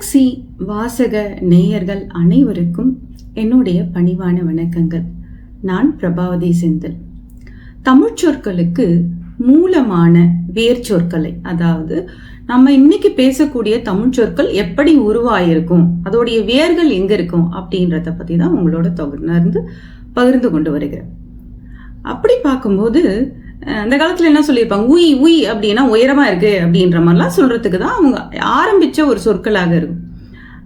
Galaxy வாசக நேயர்கள் அனைவருக்கும் என்னுடைய பணிவான வணக்கங்கள். நான் பிரபாவதி செந்தில். தமிழ் சொற்களுக்கு மூலமான வேர் சொற்களை அதாவது நம்ம இன்னைக்கு பேசக்கூடிய தமிழ் சொற்கள் எப்படி உருவாயிருக்கும் அதோடைய வேர்கள் எங்க இருக்கும் அப்படின்றத பத்தி தான் உங்களோட தொடர்ந்து பகிர்ந்து கொண்டு வருகிறேன். அப்படி பார்க்கும்போது அந்த காலத்தில் என்ன சொல்லியிருப்பாங்க? உய் உய் அப்படின்னா உயரமாக இருக்கு அப்படின்ற மாதிரிலாம் சொல்கிறதுக்கு தான் அவங்க ஆரம்பித்த ஒரு சொற்களாக இருக்கும்.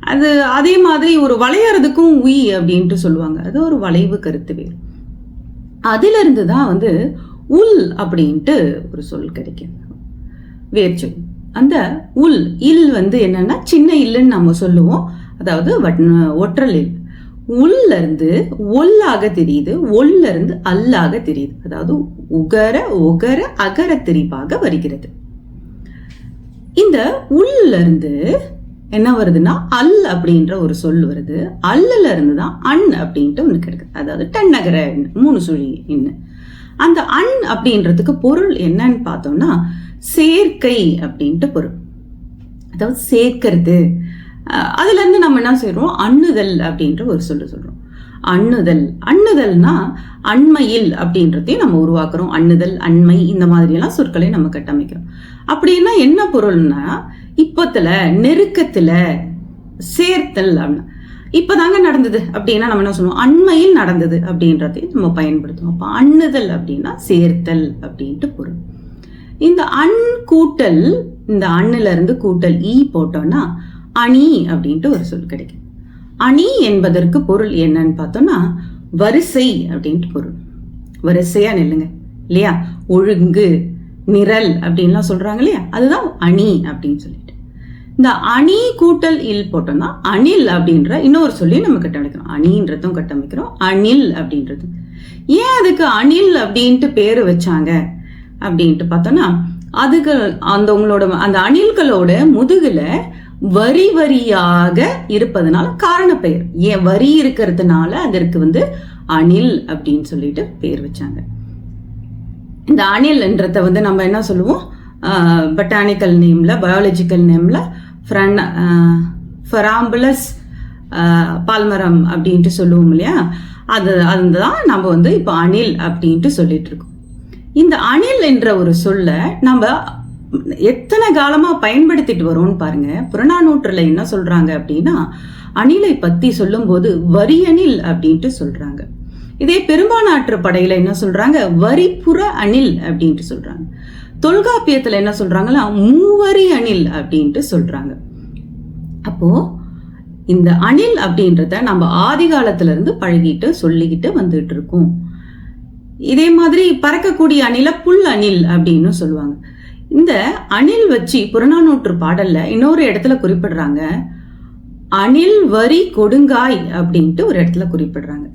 அது அதே மாதிரி ஒரு வளையறதுக்கும் உய் அப்படின்ட்டு சொல்லுவாங்க. அது ஒரு வளைவு கருத்து வேறு. அதிலிருந்து தான் வந்து உல் அப்படின்ட்டு ஒரு சொல் கிடைக்கும் வேர்ச்சொல் அந்த உல் இல் வந்து என்னன்னா சின்ன இல்லுன்னு நம்ம சொல்லுவோம். அதாவது வட்- ஒற்றல் இல். உள்ளிருந்து ஒல்லாக தெரியுது ஒல்லிருந்து அல்லாக தெரியுது. அதாவது உகர ஒகர அகர திரிபாக வருகிறது. இந்த உள்ளிருந்து என்ன வருதுன்னா அல் அப்படின்ற ஒரு சொல் வருது. அல்லல இருந்து தான் அண் அப்படின்ட்டு ஒன்று கிடைக்குது. அதாவது டன்னகர மூணு சுழி என்ன அந்த அண் அப்படின்றதுக்கு பொருள் என்னன்னு பார்த்தோம்னா சேர்க்கை அப்படின்ட்டு பொருள். அதாவது சேர்க்கிறது. அதுலேருந்து நம்ம என்ன செய்கிறோம் அண்ணுதல் அப்படின்ற ஒரு சொல்லு சொல்கிறோம் அண்ணுதல். அண்ணுதல்னா அண்மையில் அப்படின்றதையும் நம்ம உருவாக்குறோம். அண்ணுதல் அண்மை இந்த மாதிரியெல்லாம் சொற்களை நம்ம கட்டமைக்கிறோம். அப்படின்னா என்ன பொருள்னா இப்பத்துல நெருக்கத்துல சேர்த்தல் அப்படின்னா. இப்போதாங்க நடந்தது அப்படின்னா நம்ம என்ன சொல்லுவோம்? அண்மையில் நடந்தது அப்படின்றதையும் நம்ம பயன்படுத்துவோம். அப்போ அண்ணுதல் அப்படின்னா சேர்த்தல் அப்படின்ட்டு பொருள். இந்த அண் கூட்டல் இந்த அண்ணுல இருந்து கூட்டல் ஈ போட்டோம்னா அணி அப்படின்ட்டு ஒரு சொல் கிடைக்கும். அணி என்பதற்கு பொருள் என்னன்னு பார்த்தோம்னா வரிசை அப்படின்ட்டு பொருள். வரிசையா நில்லுங்க இல்லையா? ஒழுங்கு நிரல் அப்படின்லாம் சொல்றாங்க இல்லையா? அதுதான் அணி அப்படின்னு சொல்லிட்டு. இந்த அணி கூட்டல் இல் போட்டோம்னா அணில் அப்படின்ற இன்னொரு சொல்லி நம்ம கட்டமைக்கிறோம். அணின்றதும் கட்டமைக்கிறோம் அணில் அப்படின்றது ஏன் அதுக்கு அணில் அப்படின்ட்டு பேர் வச்சாங்க அப்படின்ட்டு பார்த்தோம்னா அதுக்கு அந்த உங்களோட அந்த அணில்களோட முதுகுல வரி வரியாக இருப்பதனால காரண பெயர் ஏன் வரி இருக்கிறதுனால அதற்கு வந்து அணில் அப்படின்னு சொல்லிட்டு பேர் வச்சாங்க. இந்த அணில்ன்றத வந்து நம்ம என்ன சொல்லுவோம்? பட்டானிக்கல் நேம்ல பயாலஜிக்கல் நேம்ல ஃப்ரன் ஃபெராம்புலஸ் பால்மரம் அப்படின்ட்டு சொல்லுவோம் இல்லையா? அது அதுதான் நம்ம வந்து இப்போ அணில் அப்படின்ட்டு சொல்லிட்டு இருக்கோம். இந்த அணில் என்ற ஒரு சொல்ல நம்ம எத்தனை காலமாக பயன்படுத்திட்டு வரோம்னு பாருங்க. புறநானூற்றில் என்ன சொல்கிறாங்க அப்படின்னா அணிலை பற்றி சொல்லும்போது வரியணில் அப்படின்ட்டு சொல்கிறாங்க இதே பெரும்பானாற்று படையில் என்ன சொல்கிறாங்க வரிப்புற அணில் அப்படின்ட்டு சொல்கிறாங்க தொல்காப்பியத்தில் என்ன சொல்கிறாங்களா மூவரி அணில் அப்படின்ட்டு சொல்கிறாங்க அப்போது இந்த அணில் அப்படின்றத நம்ம ஆதி இருந்து பழகிட்டு சொல்லிக்கிட்டு வந்துட்டு இருக்கோம். இதே மாதிரி பறக்கக்கூடிய அணில புல் அணில் அப்படின்னு சொல்லுவாங்க. இந்த அணில் வச்சு புறநானூற்று பாடல்ல இன்னொரு இடத்துல குறிப்பிடுறாங்க அணில் வரி கொடுங்காய் அப்படின்ட்டு ஒரு இடத்துல குறிப்பிடுறாங்க.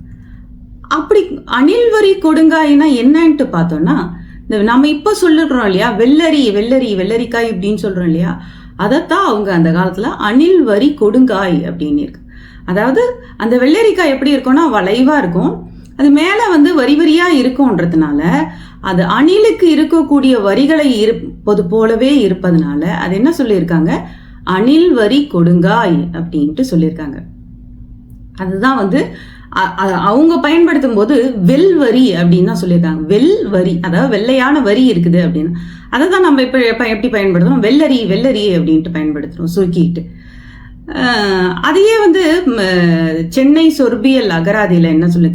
அப்படி அணில் வரி கொடுங்காய்னா என்னன்ட்டு பார்த்தோம்னா இந்த நம்ம இப்போ சொல்லுறோம் இல்லையா வெள்ளரி வெள்ளரி வெள்ளரிக்காய் அப்படின்னு சொல்றோம் இல்லையா அதைத்தான் அவங்க அந்த காலத்துல அணில் வரி கொடுங்காய் அப்படின்னு இருக்கு. அதாவது அந்த வெள்ளரிக்காய் எப்படி இருக்கும்னா வளைவா இருக்கும். அது மேலே வந்து வரி வரியாக இருக்கும்ன்றதுனால அது அணிலுக்கு இருக்கக்கூடிய வரிகளை இருப்பது போலவே இருப்பதனால அது என்ன சொல்லியிருக்காங்க? அணில் வரி கொடுங்காய் அப்படின்ட்டு சொல்லியிருக்காங்க. அதுதான் வந்து அவங்க பயன்படுத்தும் போது வெல் வரி அப்படின்னு தான் சொல்லியிருக்காங்க. வெல் வரி அதாவது வெள்ளையான வரி இருக்குது அப்படின்னு. அதை தான் நம்ம இப்போ எப்படி பயன்படுத்துகிறோம் வெள்ளரி வெள்ளரி அப்படின்ட்டு பயன்படுத்துகிறோம் சுருக்கிட்டு. அதையே வந்து சென்னை சொர்பியல் அகராதியில் என்ன சொல்லி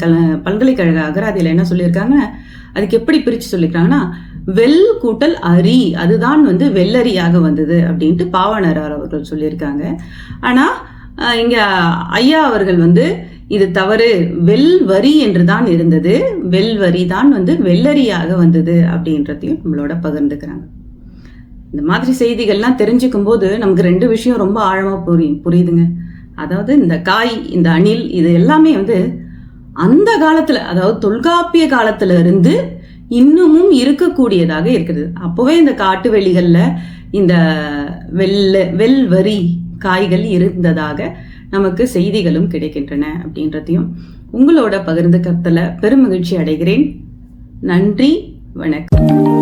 பல்கலைக்கழக அகராதியில் என்ன சொல்லியிருக்காங்க அதுக்கு எப்படி பிரித்து சொல்லியிருக்காங்கன்னா வெல் கூட்டல் அரி அதுதான் வந்து வெள்ளரியாக வந்தது அப்படின்ட்டு பாவனரார் அவர்கள் சொல்லியிருக்காங்க ஆனால் இங்கே ஐயா அவர்கள் வந்து இது தவறு வெல் வரி என்று தான் இருந்தது வெல் வரி தான் வந்து வெள்ளரியாக வந்தது அப்படின்றதையும் நம்மளோட பகிர்ந்துக்கிறாங்க. இந்த மாதிரி செய்திகள்லாம் தெரிஞ்சுக்கும் போது நமக்கு ரெண்டு விஷயம் ரொம்ப ஆழமாக புரியும் புரியுதுங்க. அதாவது இந்த காய் இந்த அணில் இது எல்லாமே வந்து அந்த காலத்தில் அதாவது தொல்காப்பிய காலத்துல இருந்து இன்னமும் இருக்கக்கூடியதாக இருக்குது. அப்போவே இந்த காட்டு வெளிகளில் இந்த வெள்ள வெல்வரி காய்கள் இருந்ததாக நமக்கு செய்திகளும் கிடைக்கின்றன அப்படின்றதையும் உங்களோட பகிர்ந்து கத்தல பெருமகிழ்ச்சி அடைகிறேன். நன்றி வணக்கம்.